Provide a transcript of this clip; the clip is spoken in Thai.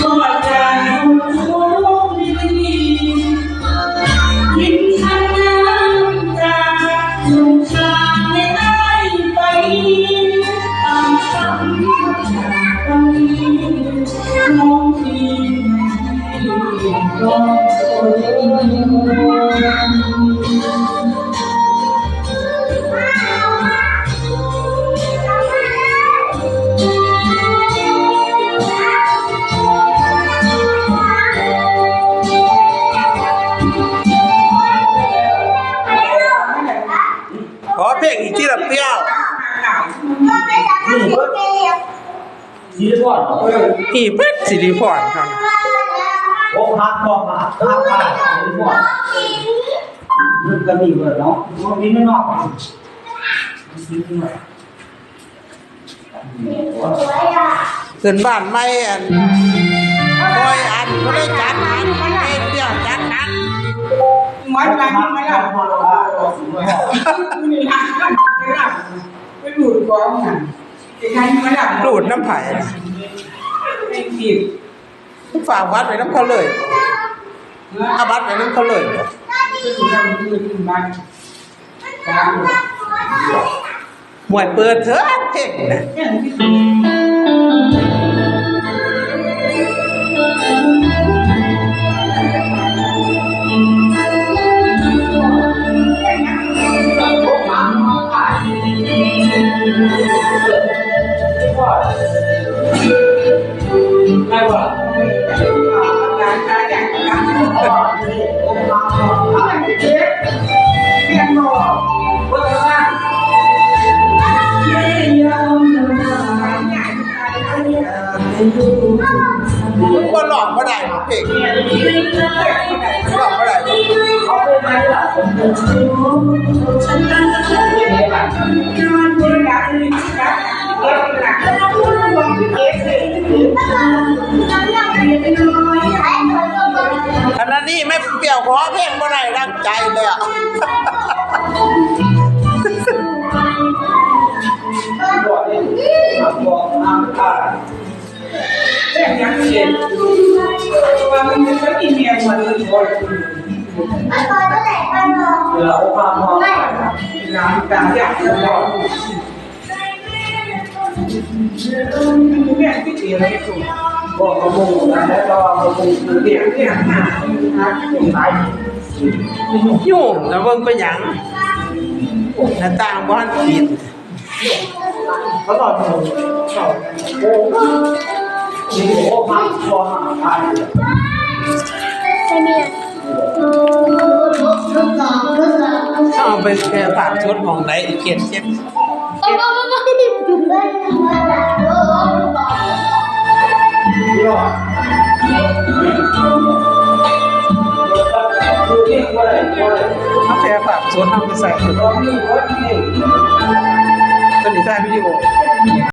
ขอ เพลงอีกที่ละเปรี้ยวสีทอดเออพี่เพิ่นสิริพรครับโอ้พักพอมาพักไปสีทอดมันก็มีเบิดเนาะมันมีไม่นอกอะขึ้นบ้านใหม่อันคอยอันบ่ได้จัดอันมันเองเดียวจัดอัน Mới là nhưng mà là Mình làm Cái là Cái đùi của ông này Cái này mới làm ดูดน้ำไผ่น่ะ Cái kịp ฝากวัดไว้น้ำเขาเลยเอาวัดไว้น้ำเขาเลย Cái đùi làm người tìm bằng Cả หมวยเปิดเถอะเพลงน่ะ Cái Cái chết Cái nổ Bất ra บ่หลอกบ่ได้เพลงหลอกบ่ได้เขาไปไหน ขณะนี่ไม่เปี่ยวขอเพลงบ่ได้ดังใจเลยอะแต่ยังเช่นว่ามันไม่มีเมียมาเลยพอแล้วพอตั้งแต่ตอนเราความพอน้ำตาอยากจะบอกแม่ที่เดียวไม่ถูก บอกปรงนะแล้วก็ปรงเนี่ยเนี่ยนะตายยุ่งแล้วเบิ่งไปยังหน้าต่างบ้านปิดเขาตอบหโอ้นี่โอ้มาพอหาไปไม่มีเอาไปแช่ตัดชุดของไหนเขียนเช็ด đi rồi Đưa đi qua đây qua đây เอาแค่ผ่านชุดเอาไปใส่ชุด có đi có đi ตัวนี้ใส่วิดีโอ